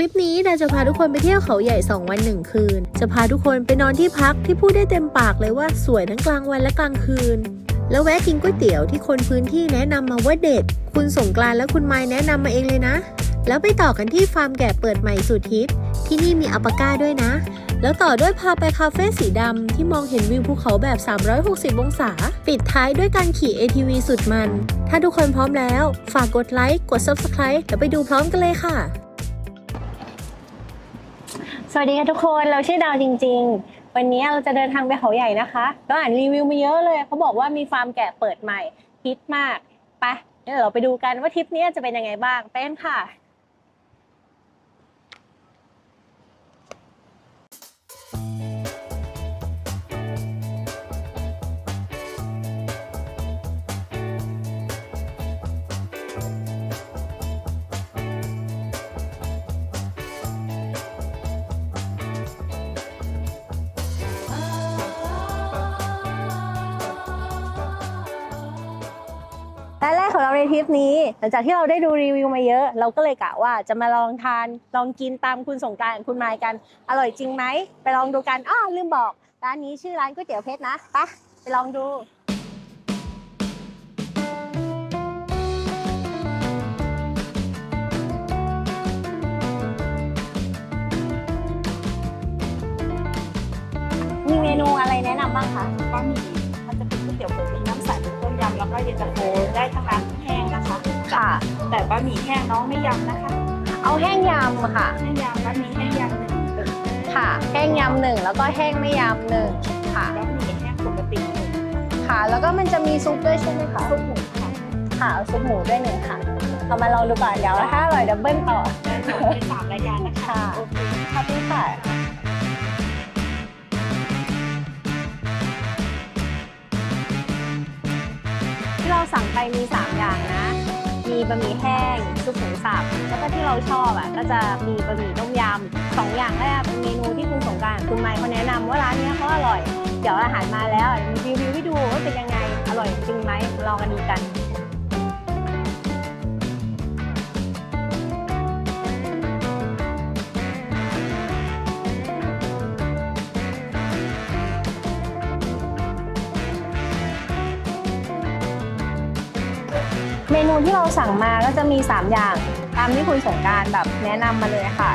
ลิปนี้เราจะพาทุกคนไปเที่ยวเขาใหญ่ 2 วัน 1 คืน จะพาทุกคนไปนอนที่พักที่พูดได้เต็มปากเลยว่าสวยทั้งกลางวันและกลางคืน แล้วแวะกินก๋วยเตี๋ยวที่คนพื้นที่แนะนำมาว่าเด็ด คุณสงกรานและคุณไม้แนะนำมาเองเลยนะ แล้วไปต่อกันที่ฟาร์มแกะเปิดใหม่สุดฮิตที่นี่มีอัปก้าด้วยนะ แล้วต่อด้วยพาไปคาเฟ่สีดำที่มองเห็นวิวภูเขาแบบ 360 องศา ปิดท้ายด้วยการขี่ ATV สุดมัน ถ้าทุกคนพร้อมแล้ว ฝากกดไลค์ กด Subscribe แล้วไปดูพร้อมกันเลยค่ะ สวัสดีค่ะทุกคนเราชื่อดาวจริง ๆ วันนี้เราจะเดินทางไปเขาใหญ่นะคะก็อ่านรีวิวมาเยอะเลยเขาบอกว่ามีฟาร์มแกะเปิดใหม่ฮิตมากไปเดี๋ยวเราไปดูกันว่าทริปนี้จะเป็นยังไงบ้างไปกันค่ะ ในทริปนี้ หลังจากที่เราได้ดูรีวิวมาเยอะ เราก็เลยกะว่าจะมาลองทานลองกินตามคุณสงกรารคุณไมายกัน อร่อยจริงไหม ไปลองดูกันอ้อลืมบอกร้านนี้ชื่อร้านก๋วยเตี๋ยวเพชรนะไปไปลองดูมีเมนูอะไรแนะนำบ้างคะบะหมี่มันจะเป็นก๋วยเตี๋ยวเปิดมีน้ำใสเป็นต้มยำแล้วก็เย็นตาโฟ แต่บะหมี่แห้งน้องไม่ยำนะคะเอาแห้งยำค่ะ แห้งยำบะหมี่แห้งยำหนึ่งเป็นค่ะ แห้งยำหนึ่งแล้วก็แห้งไม่ยำหนึ่งค่ะ บะหมี่แห้งปกติหนึ่งค่ะ แล้วก็มันจะมีซุปด้วยใช่ไหมคะ ซุปหมูค่ะค่ะเอาซุปหมูด้วยหนึ่งค่ะเอามาลองดูก่อนเดี๋ยวถ้าอร่อยเดับเบิลต่อ ได้สองเป็นสามรายการนะคะค่ะ โอเคขอบคุณค่ะ ที่เราสั่งไปมี 3 อย่างนะ มีบะหมี่แห้งซุปหมูสับแล้วก็ที่เราชอบอะก็จะมีบะหมี่ต้มยำสองอย่างแรกเป็นเมนูที่คุณสงการคุณไมค์เขาแนะนำว่าร้านนี้เขาอร่อย เดี๋ยวอาหารมาแล้วมีรีวิวให้ดูว่าเป็นยังไงอร่อยจริงไหมลองกันดูกัน เมนูที่เราสั่งมาก็จะมี 3 อย่างตามที่คุณสงการแบบแนะนำมาเลยค่ะ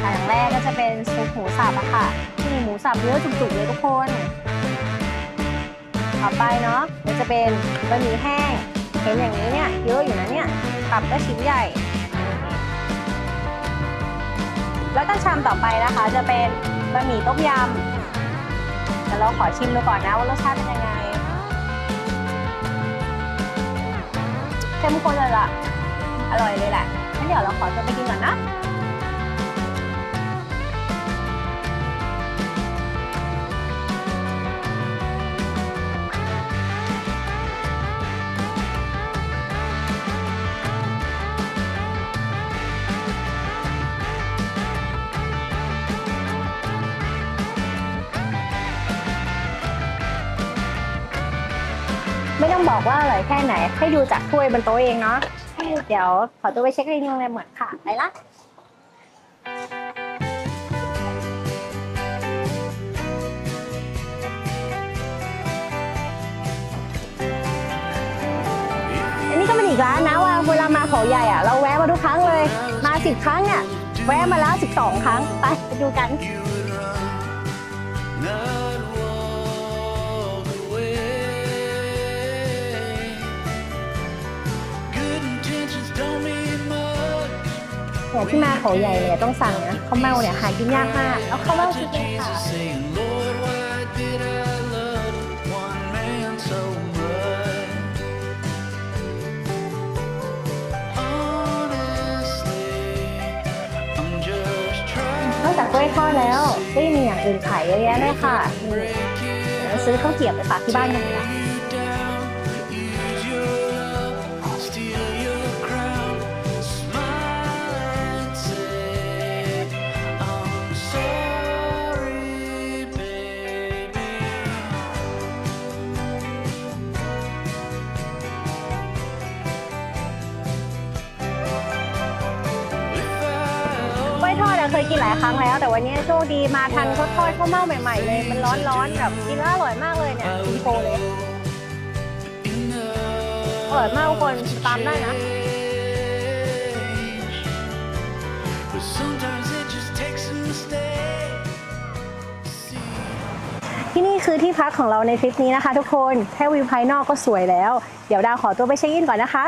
อย่างแรกก็จะเป็นซุปหมูสับอะค่ะที่มีหมูสับเยอะจุกๆเลยทุกคน ต่อไปเนาะก็จะเป็นบะหมี่แห้งเห็นอย่างนี้เนี่ยเยอะอยู่นะเนี่ยตับก็ชิ้นใหญ่ แล้วก็ชามต่อไปนะคะ จะเป็นบะหมี่ต้มยำเดี๋ยวเราขอชิมดูก่อนนะว่ารสชาติเป็นยังไง เข้มข้นเลยล่ะ อร่อยเลยแหละงั้นเดี๋ยวเราขอตัวไปกินก่อนนะ แค่ไหน ให้ดูจากถ้วยบนโต๊ะเองเนาะ เดี๋ยวขอตัวไปเช็ครีวิวโรงแรมก่อนค่ะ ไปละอันนี้ก็เป็นอีกร้านนะว่าเวลามาเขาใหญ่อะเราแวะมาทุกครั้งเลย มาสิบครั้งเนี่ยแวะมาแล้วสิบสองครั้ง ไปไปดูกัน เนี่ยที่มาเขาใหญ่เนี่ยต้องสั่งนะข้าวเม่าเนี่ยหากินยากมากแล้วข้าวเม่าจริงๆค่ะนอกจากกล้วยทอดแล้วก็ยังมีอย่างอื่นขายเยอะแยะเลยค่ะนี่ซื้อข้าวเกรี๊ยวไปฝากที่บ้านกันดีกายครั้งแล้ว แต่วันนี้โชคดีมาทันเขาทอดข้าวเม่าใหม่ๆเลย มันร้อนๆแบบกินแล้วอร่อยมากเลยเนี่ยกินโชว์เลยอร่อยมากทุกคนตามได้นะ But sometimes it just takes a mistake. See. ที่นี่คือที่พักของเราในทริปนี้นะคะทุกคน แค่วิวภายนอกก็สวยแล้ว เดี๋ยวดาวขอตัวไปเช็คอินก่อนนะคะ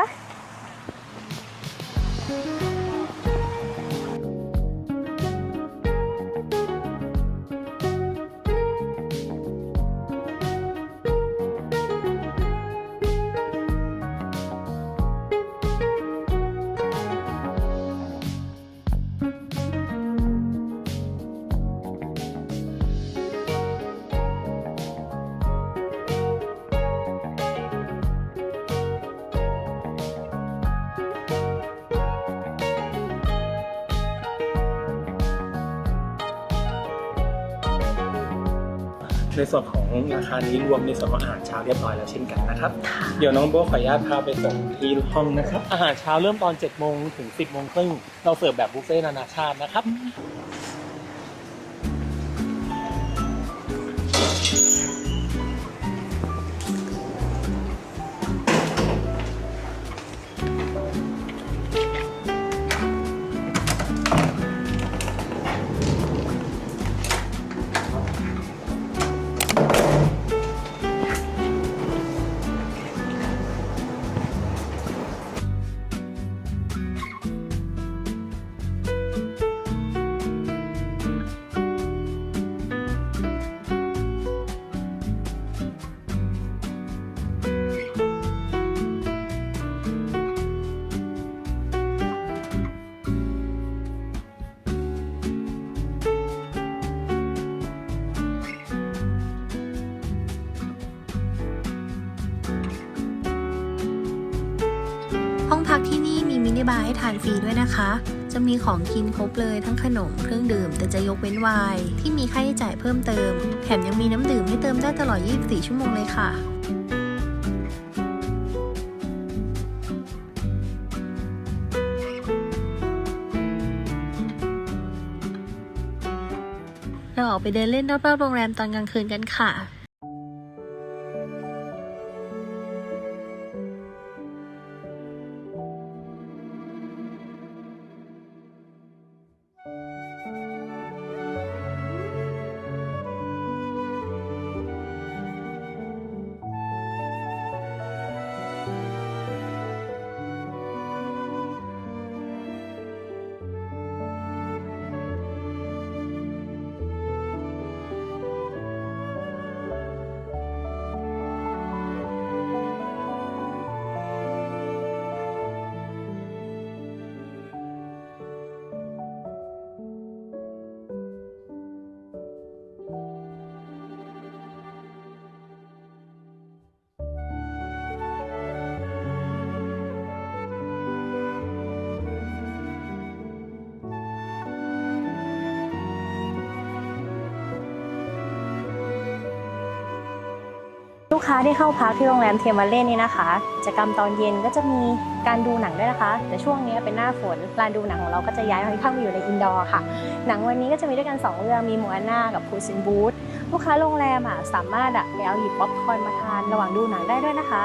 ในส่วนของราคานี้รวมในส่วนของอาหารเช้าเรียบร้อยแล้วเช่นกันนะครับ เดี๋ยวน้องโบขออนุญาตพาไปส่งที่ห้องนะครับ อาหารเช้าเริ่มตอน7โมงถึง10โมงครึ่งเราเสิร์ฟแบบบุฟเฟ่ต์นานาชาตินะครับ ห้องพักที่นี่มีมินิบาร์ให้ทานฟรีด้วยนะคะ จะมีของกินครบเลยทั้งขนมเครื่องดื่ม แต่จะยกเว้นไวน์ที่มีค่าใช้จ่ายเพิ่มเติม แถมยังมีน้ำดื่มให้เติมได้ตลอด 24 ชั่วโมงเลยค่ะเราออกไปเดินเล่นรอบๆโรงแรมตอนกลางคืนกันค่ะ ลูกค้าที่เข้าพักที่โรงแรมเทมาเล่นนี่นะคะกิจกรรมตอนเย็นก็จะมีการดูหนังด้วยนะคะ แต่ช่วงนี้เป็นหน้าฝนลานดูหนังของเราก็จะย้ายมาข้างมาอยู่ในอินดอร์ค่ะ หนังวันนี้ก็จะมีด้วยกันสองเรื่องมีมูอันนากับพูซินบูธลูกค้าโรงแรมอะสามารถอะไปเอาหยิบป๊อปคอร์นมาทานระหว่างดูหนังได้ด้วยนะคะ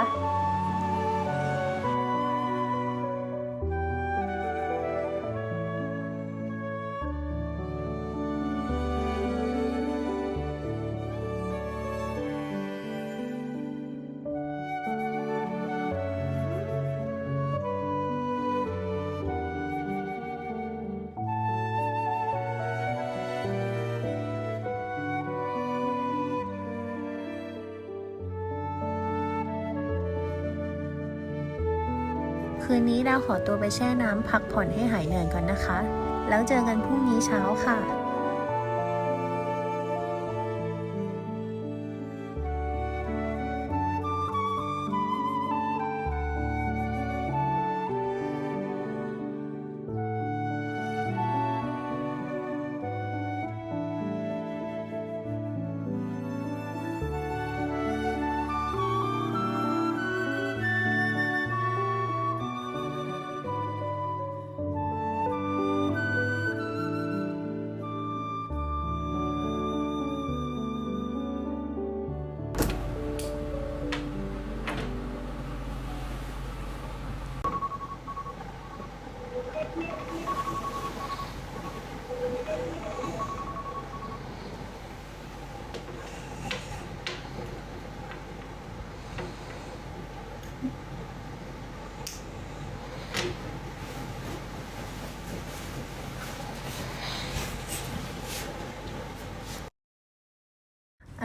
คืนนี้ดาวขอตัวไปแช่น้ำพักผ่อนให้หายเหนื่อยก่อนนะคะ แล้วเจอกันพรุ่งนี้เช้าค่ะ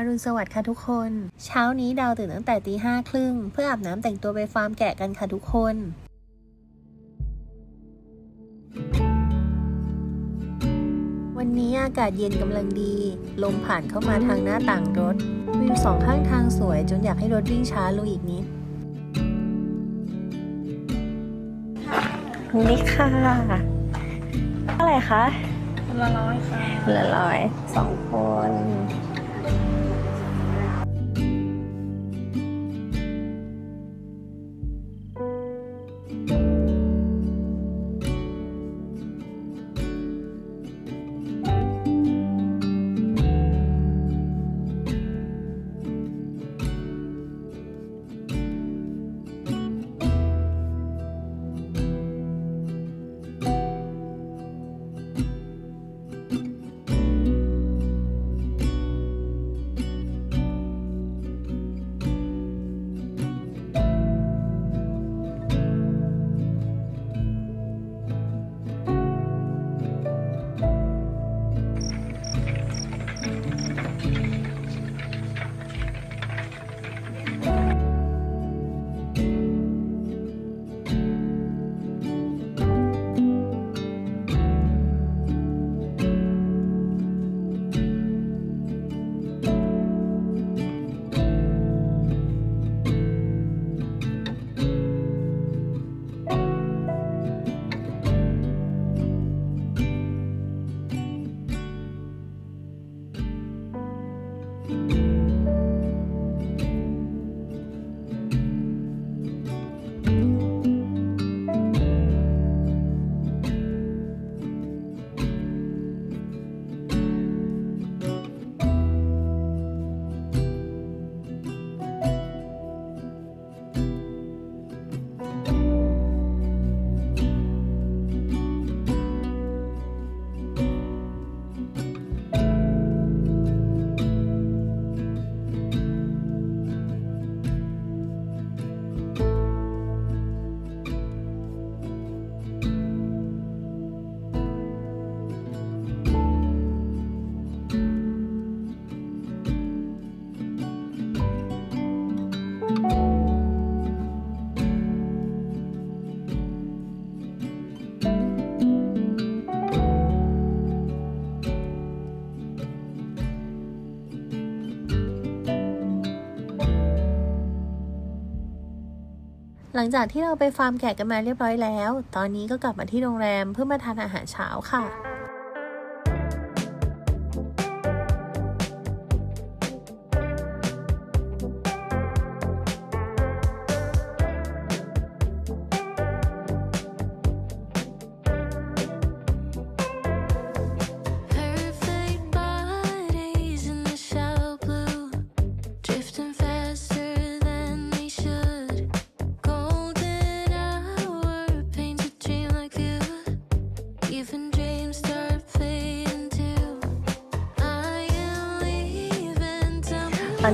รุณสวัสดิ์ค่ะทุกคน เช้านี้ดาวตื่นตั้งแต่ตีห้าครึ่งเพื่ออาบน้ำแต่งตัวไปฟาร์มแกะกันค่ะทุกคนวันนี้อากาศเย็นกำลังดี ลมผ่านเข้ามาทางหน้าต่างรถ วิวสองข้างทางสวยจนอยากให้รถวิ่งช้าลงอีกนิดนี่ค่ะ เท่าไหร่คะคนละร้อยค่ะเหลือร้อยสองคน หลังจากที่เราไปฟาร์มแกะกันมาเรียบร้อยแล้ว ตอนนี้ก็กลับมาที่โรงแรมเพื่อมาทานอาหารเช้าค่ะ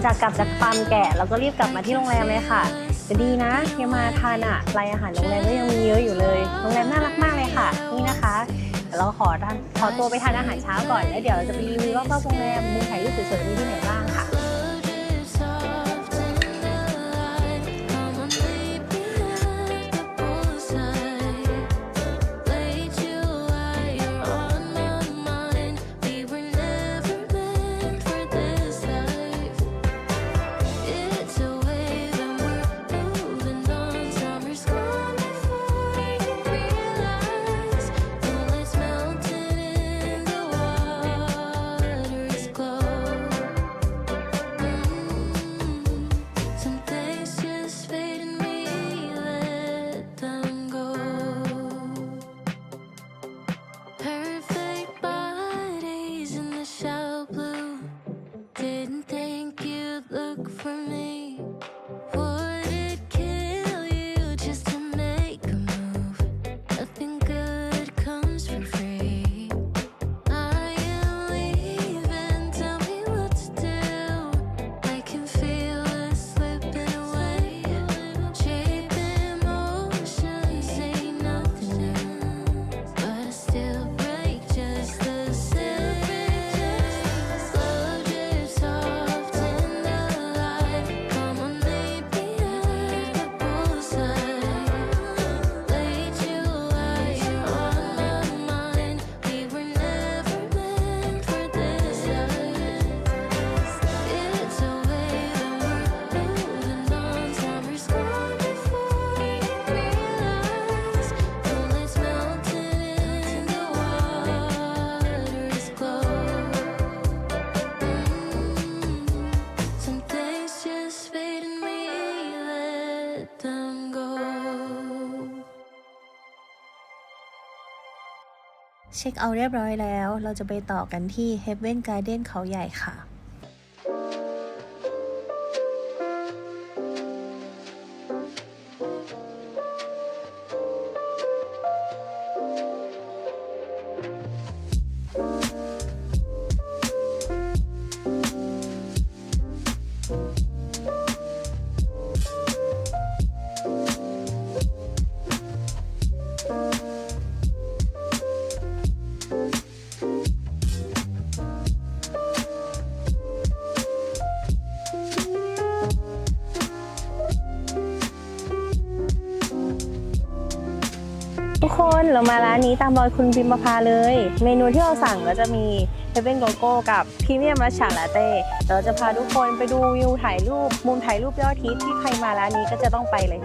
จากกลับจากฟาร์มแกะเราก็รีบกลับมาที่โรงแรมเลยค่ะจะดีนะยังมาทานอะรายอาหารโรงแรมก็ยังมีเยอะอยู่เลยโรงแรมน่ารักมากเลยค่ะ นี่นะคะเราขอขอตัวไปทานอาหารเช้าก่อนแล้วเดี๋ยวเราจะไปรีวิวรอบๆโรงแรมมุมถ่ายรูปสวยๆมีที่ไหนบ้างค่ะ เช็คเอาท์เรียบร้อยแล้ว เราจะไปต่อกันที่ Heaven Garden เขาใหญ่ค่ะ เรามาร้านนี้ตามรอยคุณบิมมาพาเลย เมนูที่เราสั่งก็จะมีเ e เ e นโกโก้กับพรีเมียมมัชชาลาเต้เราจะพาทุกคนไปดูวิวถ่ายรูปมุมถ่ายรูปยอดฮิตที่ใครมาร้านนี้ก็จะต้องไปเลย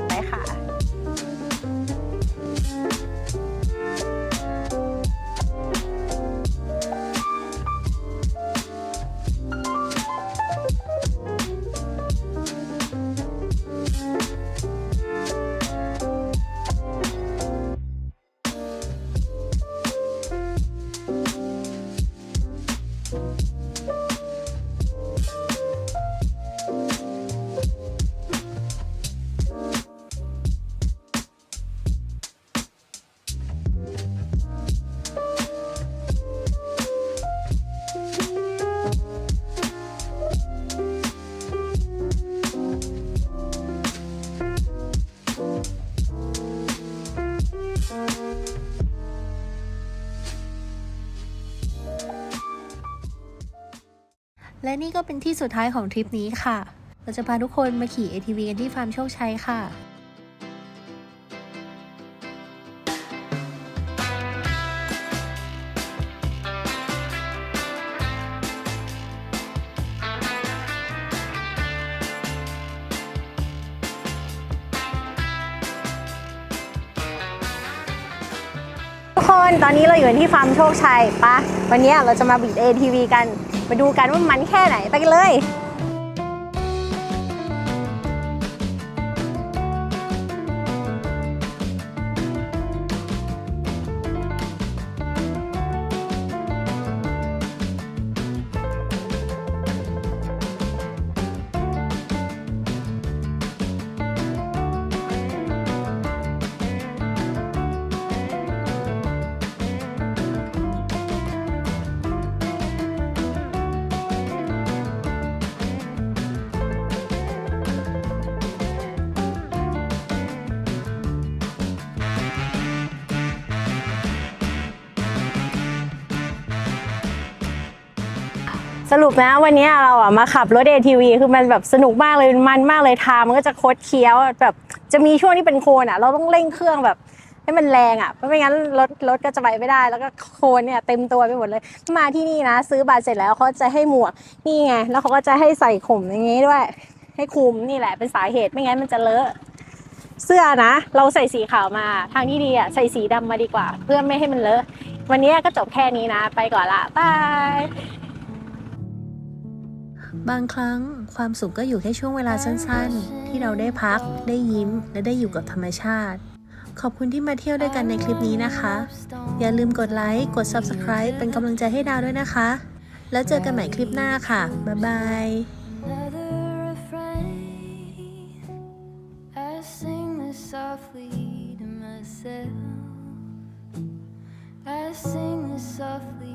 และนี่ก็เป็นที่สุดท้ายของทริปนี้ค่ะ เราจะพาทุกคนมาขี่ ATV กันที่ฟาร์มโชคชัยค่ะทุกคนตอนนี้เราอยู่ที่ฟาร์มโชคชัยปะวันนี้เราจะมาบีด ATV กัน ไปดูกันว่ามันแค่ไหนไปกันเลย สรุปนะวันนี้เราอะมาขับรถ ATV คือมันแบบสนุกมากเลยมันมากเลยทางมันก็จะโคดเคี้ยวแบบจะมีช่วงที่เป็นโคนอะ เราต้องเร่งเครื่องแบบให้มันแรงอะเพราะไม่งั้นรถรถก็จะไปไม่ได้ แล้วก็โคนเนี่ยเต็มตัวไปหมดเลย มาที่นี่นะ ซื้อบัตรเสร็จแล้วเขาจะให้หมวกนี่ไง แล้วเขาก็จะให้ใส่ข่มอย่างงี้ด้วย ให้คลุมนี่แหละเป็นสาเหตุไม่งั้นมันจะเลอะเสื้อนะ เราใส่สีขาวมาทางที่ดีอะใส่สีดำมาดีกว่า เพื่อไม่ให้มันเลอะ วันนี้ก็จบแค่นี้นะ ไปก่อนละบาย บางครั้งความสุขก็อยู่แค่ช่วงเวลาสั้นๆ ที่เราได้พัก ได้ยิ้ม และได้อยู่กับธรรมชาติ ขอบคุณที่มาเที่ยวด้วยกันในคลิปนี้นะคะ อย่าลืมกดไลค์ กด Subscribe เป็นกำลังใจให้ดาวด้วยนะคะ แล้วเจอกันใหม่คลิปหน้าค่ะ บ๊ายบาย Another refrain. I sing this softly to myself. I sing this softly.